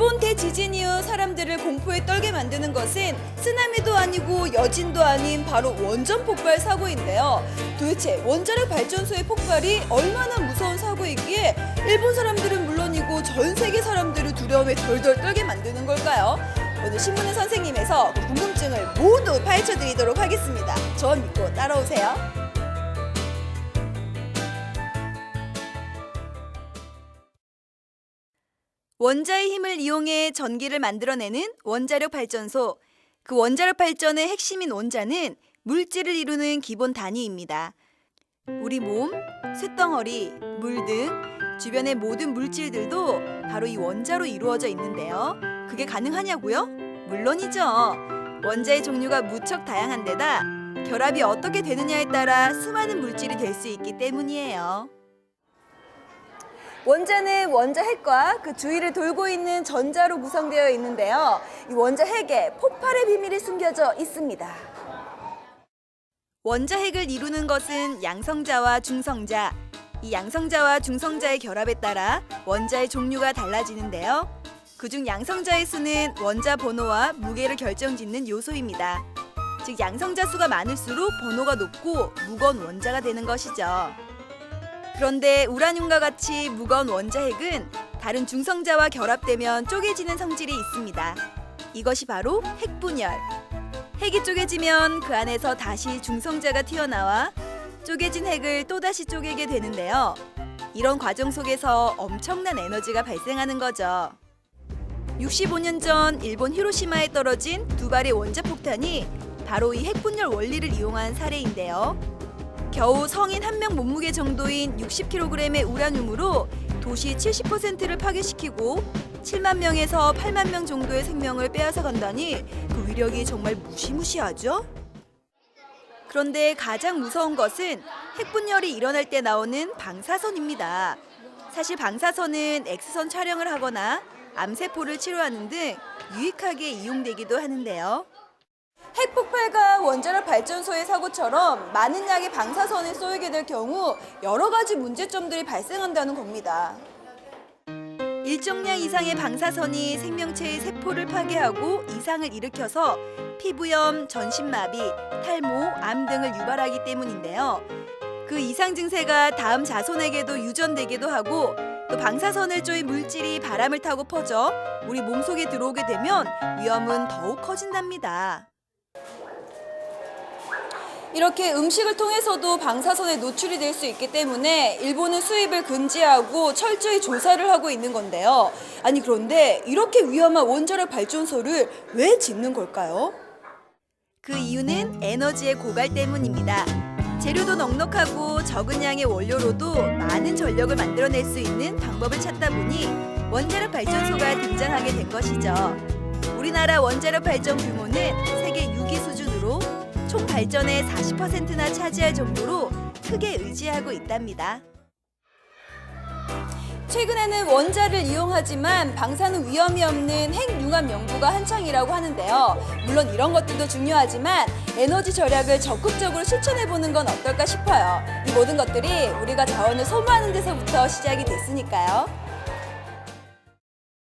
일본 대지진 이후 사람들을 공포에 떨게 만드는 것은 쓰나미도 아니고 여진도 아닌 바로 원전 폭발 사고인데요. 도대체 원자력 발전소의 폭발이 얼마나 무서운 사고이기에 일본 사람들은 물론이고 전 세계 사람들을 두려움에 덜덜 떨게 만드는 걸까요? 오늘 신문의 선생님에서 그 궁금증을 모두 파헤쳐 드리도록 하겠습니다. 저 믿고 따라오세요. 원자의 힘을 이용해 전기를 만들어내는 원자력 발전소. 그 원자력 발전의 핵심인 원자는 물질을 이루는 기본 단위입니다. 우리 몸, 쇳덩어리, 물 등 주변의 모든 물질들도 바로 이 원자로 이루어져 있는데요. 그게 가능하냐고요? 물론이죠. 원자의 종류가 무척 다양한 데다 결합이 어떻게 되느냐에 따라 수많은 물질이 될 수 있기 때문이에요. 원자는 원자 핵과 그 주위를 돌고 있는 전자로 구성되어 있는데요. 이 원자 핵에 폭발의 비밀이 숨겨져 있습니다. 원자 핵을 이루는 것은 양성자와 중성자. 이 양성자와 중성자의 결합에 따라 원자의 종류가 달라지는데요. 그중 양성자의 수는 원자 번호와 무게를 결정짓는 요소입니다. 즉 양성자 수가 많을수록 번호가 높고 무거운 원자가 되는 것이죠. 그런데 우라늄과 같이 무거운 원자 핵은 다른 중성자와 결합되면 쪼개지는 성질이 있습니다. 이것이 바로 핵분열. 핵이 쪼개지면 그 안에서 다시 중성자가 튀어나와 쪼개진 핵을 또다시 쪼개게 되는데요. 이런 과정 속에서 엄청난 에너지가 발생하는 거죠. 65년 전 일본 히로시마에 떨어진 두 발의 원자폭탄이 바로 이 핵분열 원리를 이용한 사례인데요. 겨우 성인 한 명 몸무게 정도인 60kg의 우라늄으로 도시 70%를 파괴시키고 7만 명에서 8만 명 정도의 생명을 빼앗아 간다니 그 위력이 정말 무시무시하죠? 그런데 가장 무서운 것은 핵분열이 일어날 때 나오는 방사선입니다. 사실 방사선은 X선 촬영을 하거나 암세포를 치료하는 등 유익하게 이용되기도 하는데요. 핵폭발과 원자력 발전소의 사고처럼 많은 양의 방사선을 쏘이게 될 경우 여러 가지 문제점들이 발생한다는 겁니다. 일정량 이상의 방사선이 생명체의 세포를 파괴하고 이상을 일으켜서 피부염, 전신마비, 탈모, 암 등을 유발하기 때문인데요. 그 이상 증세가 다음 자손에게도 유전되기도 하고 또 방사선을 쪼인 물질이 바람을 타고 퍼져 우리 몸속에 들어오게 되면 위험은 더욱 커진답니다. 이렇게 음식을 통해서도 방사선에 노출이 될 수 있기 때문에 일본은 수입을 금지하고 철저히 조사를 하고 있는 건데요. 아니 그런데 이렇게 위험한 원자력 발전소를 왜 짓는 걸까요? 그 이유는 에너지의 고갈 때문입니다. 재료도 넉넉하고 적은 양의 원료로도 많은 전력을 만들어낼 수 있는 방법을 찾다 보니 원자력 발전소가 등장하게 된 것이죠. 우리나라 원자력 발전 규모는 세계 6위 수준으로 총 발전의 40%나 차지할 정도로 크게 의지하고 있답니다. 최근에는 원자를 이용하지만 방사능 위험이 없는 핵융합 연구가 한창이라고 하는데요. 물론 이런 것들도 중요하지만 에너지 절약을 적극적으로 실천해 보는 건 어떨까 싶어요. 이 모든 것들이 우리가 자원을 소모하는 데서부터 시작이 됐으니까요.